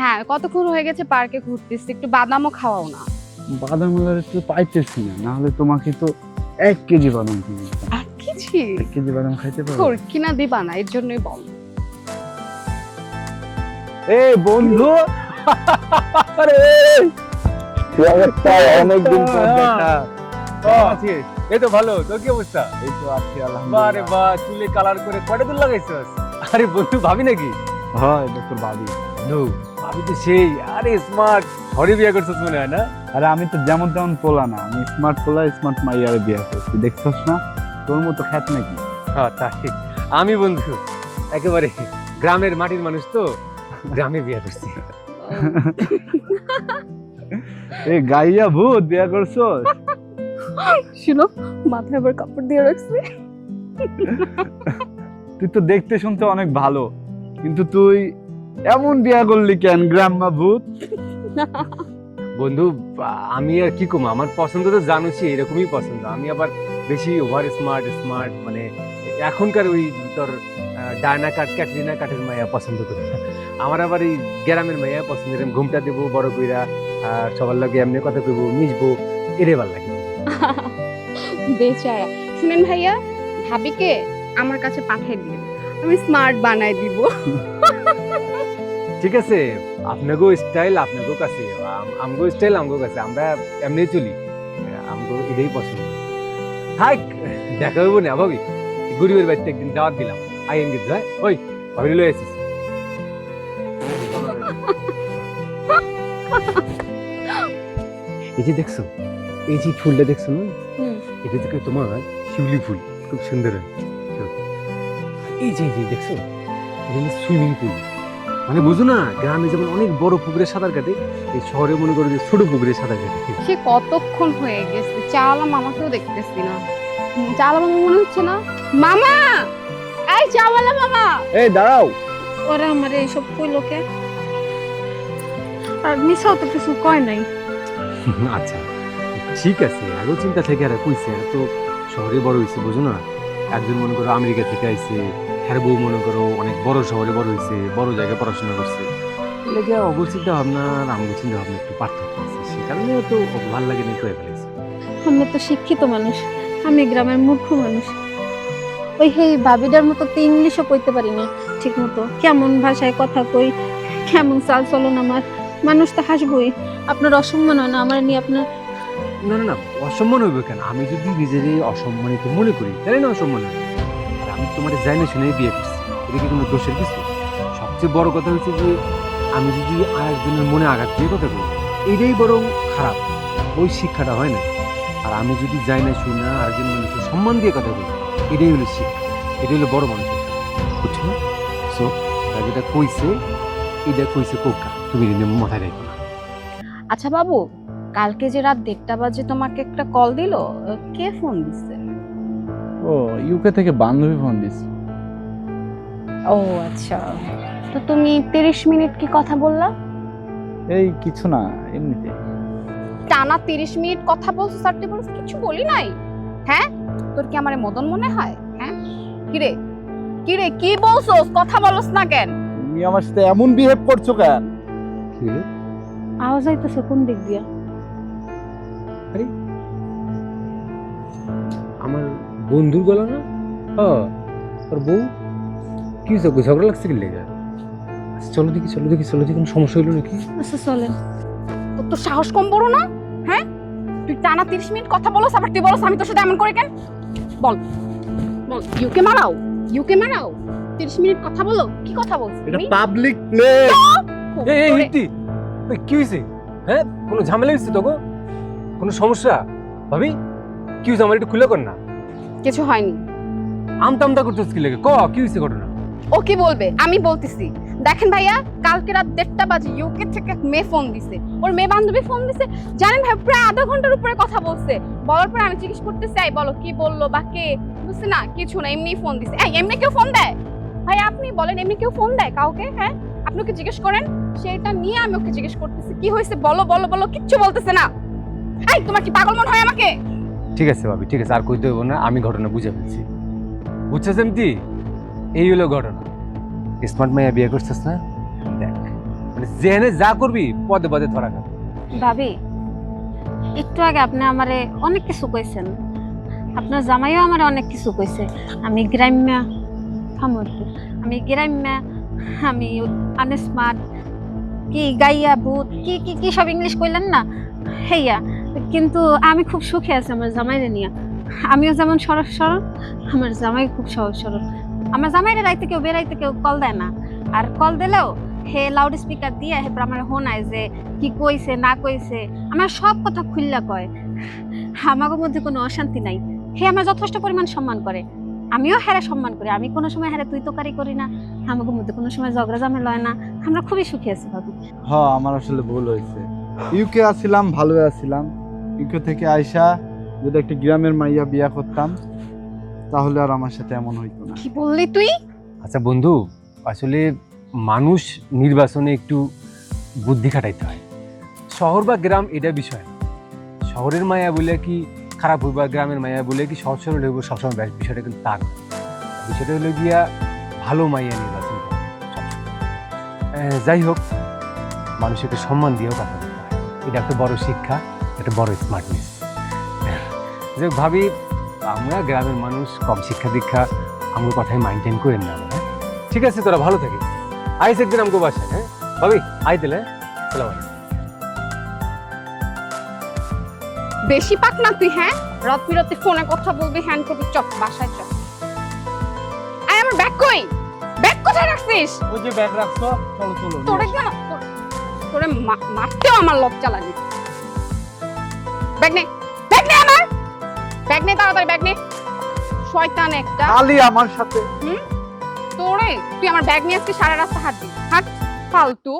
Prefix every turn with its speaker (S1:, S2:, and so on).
S1: হ্যাঁ কতক্ষণ হয়ে গেছে পার্কে ঘুরতেছি? একটু বাদামও খাওয়াও না।
S2: বাদাম হলে তো পাইতেছি না নাহলে তোমাকে তো এক কেজি বাদাম কিনে দিতাম।
S1: এক কেজি?
S2: এক কেজি বাদাম খাইতে পারো?
S1: তোর কিনা দিবা না এর জন্যই বল।
S2: এই বন্ধু! আরে! অনেকদিন পর দেখা।
S3: কেমন আছিস? এই তো ভালো। তোর কি অবস্থা?
S2: এই তো আছি
S3: বারে
S2: আলহামদুলিল্লাহ
S3: বা চুলে কালার করে কয়টা দূর লাগাইছস? আরে বন্ধু ভাবি নাকি?
S2: হয় ডক্টর বাবি
S3: বন্ধু ভাবি তো সেই আরে স্মার্ট ঘরে বিয়ে করছিস মনে হয় না?
S2: আরে আমি তো যেমন তেমন পোলা না আমি স্মার্ট পোলা স্মার্ট মাইয়ারে বিয়ে করছি দেখছস না? তোর মতো খ্যাত নাকি?
S3: হ্যাঁ তাই আমি বন্ধু একেবারে গ্রামের মাটির মানুষ তো গ্রামে বিয়ে করছি।
S2: এই গাইয়া ভূত বিয়ে করছস?
S1: শুনো মাথায় আবার কাপড় দিয়ে রাখছি।
S2: তুই তো দেখতে শুনতে অনেক ভালো কিন্তু তুই এমন বিয়া করলি কেন গ্রাম্মা ভূত?
S3: বন্ধু আমি আর কি কম আমার পছন্দ তো জানোছি এরকমই পছন্দ। আমি আবার বেশি ওভার স্মার্ট স্মার্ট মানে এখনকার ওই তোর ডায়না কাট ক্যাটরিনা কাটের মায়া পছন্দ করি। আমার আবার এই গ্রামের মায়া পছন্দ এরকম ঘুমটা দেবো বড় কইরা আর সবার লগে এমনি কথা কইবো মিশবো এরে ভালো লাগে।
S1: বেচারা শুনেন ভাইয়া ভাবিকে আমার কাছে পাঠিয়ে দিন। আমি স্মার্ট বানাই দিব।
S3: ঠিক আছে আপনাগো স্টাইল আপনাগো কাছে। আম- আমগো স্টাইল আমগো কাছে। আমরা এমনি চলি। আমগো এটাই পছন্দ। থাক দেখা হইব না ভাবি। গরিবের বাড়িতে একদিন দাওয়াত দিলাম। আই এনগেজ হয়? ওই ভাবি লই আসিস। এই যে দেখছ এই যে ফুলটা দেখছ না? এটা থেকে তোমার শিউলি ফুল খুব সুন্দর। হয় এই যে এই যে দেখছ সুইমিং পুল মানে বুঝো না গ্রামে যেমন অনেক বড় পুকুরে সাঁতার কাটে এই শহরে মনে করো যে ছোট পুকুরে সাঁতার কাটে।
S1: সে কতক্ষণ হয়ে গেছে? চাওয়ালা মামাকেও দেখতেছি না। চাওয়ালা মামা মনে হচ্ছে না? মামা! এই চাওয়ালা মামা!
S2: এই দাঁড়াও।
S4: ওরা আমার এইসব কইলোকে আর মিশাও তো কিছু কয় নাই।
S3: আচ্ছা ঠিক আছে আগেও চিন্তা থেকে আর কইছে আর তো শহরে বড় হয়েছে বুঝো না। একজন মনে করো আমেরিকা থেকে আইছে হ্যার বউ মনে করো অনেক বড় শহরে বড় হয়েছে বড় জায়গায় পড়াশোনা করছে। লেগে অগর চিন্তা ভাবনা আমগো চিন্তা ভাবনা একটু পার্থক্য আছে। সে কারণে তো ভালো লাগে না কয়ে ফেলেছে।
S4: আমি তো শিক্ষিত মানুষ আমি গ্রামের মূর্খ মানুষ। ওই হেই বাবিটার মতো তো ইংলিশও কইতে পারি না ঠিক মতো কেমন ভাষায় কথা কই কেমন চাল চলন আমার। মানুষ তো হাসবই। আপনার অসম্মান হয় না আমার নিয়ে আপনার?
S3: না না না অসম্মান হইবে কেন? আমি যদি নিজেরই অসম্মানিত মনে করি তাহলে না অসম্মান হবে আমি তোমার জানি শুনে বিয়ে করছি। এটা কি কোনো দোষের কিছু? সবচেয়ে বড় কথা হচ্ছে যে, আমি যদি আরেকজনের মনে আঘাত দিয়ে কথা বলি, এটাই বরং খারাপ। ওই শিক্ষাটা হয় না। আর আমি যদি যাই না শুনি না, আরেকজন মানুষের সম্মান দিয়ে কথা বলি, এটাই হলো শিক্ষা। এটাই হলো বড় মানুষের বুঝছ? সো যেটা কইছে, এটা কইছে কোকা। তুমি এটা মাথায় রাখো না।
S1: আচ্ছা বাবু, কালকে যে রাত দেড়টা বাজে তোমাকে একটা কল দিল কে ফোন দিচ্ছে
S2: ও ইউকে থেকে বান্ধবী ফোন দিস
S1: ও আচ্ছা। তো তুমি তিরিশ মিনিট কি কথা বললা?
S2: এই কিছু না এমনিতে।
S1: টানা তিরিশ মিনিট কথা বলছো সারতে বলছো কিছু বলি নাই? হ্যাঁ? তোর কি আমার মদন মনে হয়? হ্যাঁ? কিরে? কিরে কি বলছোস? কথা বলস না কেন?
S2: তুমি আমার সাথে এমন বিহেভ করছ কেন?
S3: কি হলো
S4: আওয়াজ আইতেছে কোন দিক দিয়া?
S3: আমার বন্ধুর গলা না? হ্যাঁ। আর বউ? কি ঝগড়া লাগছে কি লেগে? আচ্ছা, চলো দেখি চলো দেখি চলো দেখি কোনো সমস্যা হইল নাকি?
S4: আচ্ছা চলেন
S1: তোর তো সাহস কম বড় না? হ্যাঁ? তুই টানা তিরিশ মিনিট কথা বলস আবার তুই বলস আমি তোর সাথে এমন করে কেন? বল বল ইউকে মারাও ইউকে মারাও। তিরিশ মিনিট কথা বলো কি কথা বলছো
S2: এটা পাবলিক প্লেস
S3: এই এই ইতি ওই কি হয়েছে হ্যাঁ? কোনো ঝামেলা হয়েছে তোকে? কোনো সমস্যা? ভাবি কি হয়েছে আমার একটু খুলে কর না।
S1: কিছু হয়নি।
S3: আমতা আমতা করতেছ কি লেগে? ক কি হয়েছে ঘটনা?
S1: ও কি বলবে? আমি বলতেছি। দেখেন ভাইয়া কালকে রাত দেড়টা বাজে ইউকে থেকে এক মেয়ে ফোন দিছে। ওর মেয়ে বান্ধবী ফোন দিছে। জানেন ভাই প্রায় আধা ঘণ্টার উপরে কথা বলছে। বলার পরে আমি জিজ্ঞেস করতে চাই বলো কি বলল বা কে? বুঝছে না কিছু না এমনি ফোন দিছে। এই এমনি কেউ ফোন দেয়? ভাই আপনি বলেন এমনি কেউ ফোন দেয় কাউকে? হ্যাঁ আপনি ওকে জিজ্ঞেস করেন সেটা নিয়ে আমি ওকে জিজ্ঞেস করতেছি। কি হয়েছে বলো বলো বলো কিচ্ছু বলতেছে না। এই তোমার কি পাগল মনে হয় আমাকে?
S3: ঠিক আছে ভাবি, ঠিক আছে, আর কইতে হইব না, আমি ঘটনা বুঝে ফেলছি। বুঝছিস এমতি এই হলো ঘটনা। স্মার্ট মাইয়া বিয়ে করছিস না? দেখ মানে জেনে যা করবি, পদে পদে ধরা খাবে।
S4: ভাবি, একটু আগে আপনি আমারে অনেক কিছু কইছেন। আপনার জামাইও আমারে অনেক কিছু কইছে। আমি গ্রাম্য, থামো আমি গ্রাম্য, আমি আনস্মার্ট, কি গাইয়া ভূত, কি কি কি সব ইংলিশ কইলেন না? হেইয়া কিন্তু আমি খুব সুখে আছি আমার জামাইরে নিয়ে। আমিও যেমন সরল সরল, আমার জামাই খুব সহজ সরল। আমার জামাইরে রাইতে কেউ বেরাইতে কেউ কল দেয় না। আর কল দিলেও হে লাউড স্পিকার দিয়ে হেপর আমার হোনায় যে কি কইছে, না কইছে, আমার সব কথা খুললা কয়। আমাদের মধ্যে কোনো অশান্তি নাই। হে আমার যথেষ্ট পরিমাণ সম্মান করে। আমিও হ্যারে সম্মান করি। আমি কোনো সময় হ্যারে তুই তোকারি করি না। আমাদের মধ্যে কোনো সময় ঝগড়া ঝামেলা লয় না। আমরা খুবই সুখী আছি ভাবি।
S2: হ, আমার আসলে ভুল হয়েছে। ইউকে আসছিলাম ভালো আছিলাম ইউকে থেকে আয়সা যদি একটা গ্রামের মাইয়া বিয়া করতাম তাহলে আর আমার সাথে এমন হইতো না।
S1: কি বললি তুই?
S3: আচ্ছা বন্ধু আসলে মানুষ নির্বাচনে একটু বুদ্ধি খাটাইতে হয়। শহর বা গ্রাম এটা বিষয়। শহরের মায়া বলে কি খারাপ হইব বা গ্রামের মায়া বলে কি সহজ সরল হইব সবসময় ব্যাস বিষয়টা কিন্তু তা না। বিষয়টা হলো গিয়া ভালো মাইয়া নির্বাচন করা যাই হোক মানুষকে সম্মান দিয়েও কথা বলতে হয়। এটা একটা বড় শিক্ষা। একটা বড় স্মার্টনেস যে ভাবি আমরা গ্রামের মানুষ কম শিক্ষা দীক্ষা আমার কথাই মাইন্টেন করেন না হ্যাঁ? ঠিক আছে তোরা ভালো থাকিস। আইস একদিন আমাকে বাসায় হ্যাঁ? ভাবি আই দিলে সালাম
S1: বেশি পাক না তুই হ্যাঁ? রাত বিরতে ফোনে কথা বলবি হ্যান্ড করবি চপ বাসায় চপ। আয় আমার ব্যাগ কই? ব্যাগ কোথায় রাখছিস?
S2: ওই যে ব্যাগ রাখছো চলো চলো
S1: তোরে কেন তোরে মা- মারতেও আমার লজ্জা লাগে। ব্যাগ নে ব্যাগ নে আমার। ব্যাগ নে তাড়াতাড়ি ব্যাগ নে। শয়তান একটা।
S2: খালি আমার সাথে।
S1: তোরে তুই আমার ব্যাগ নিয়ে আজকে সারা রাস্তা হাঁটবি। হাঁট ফালতু।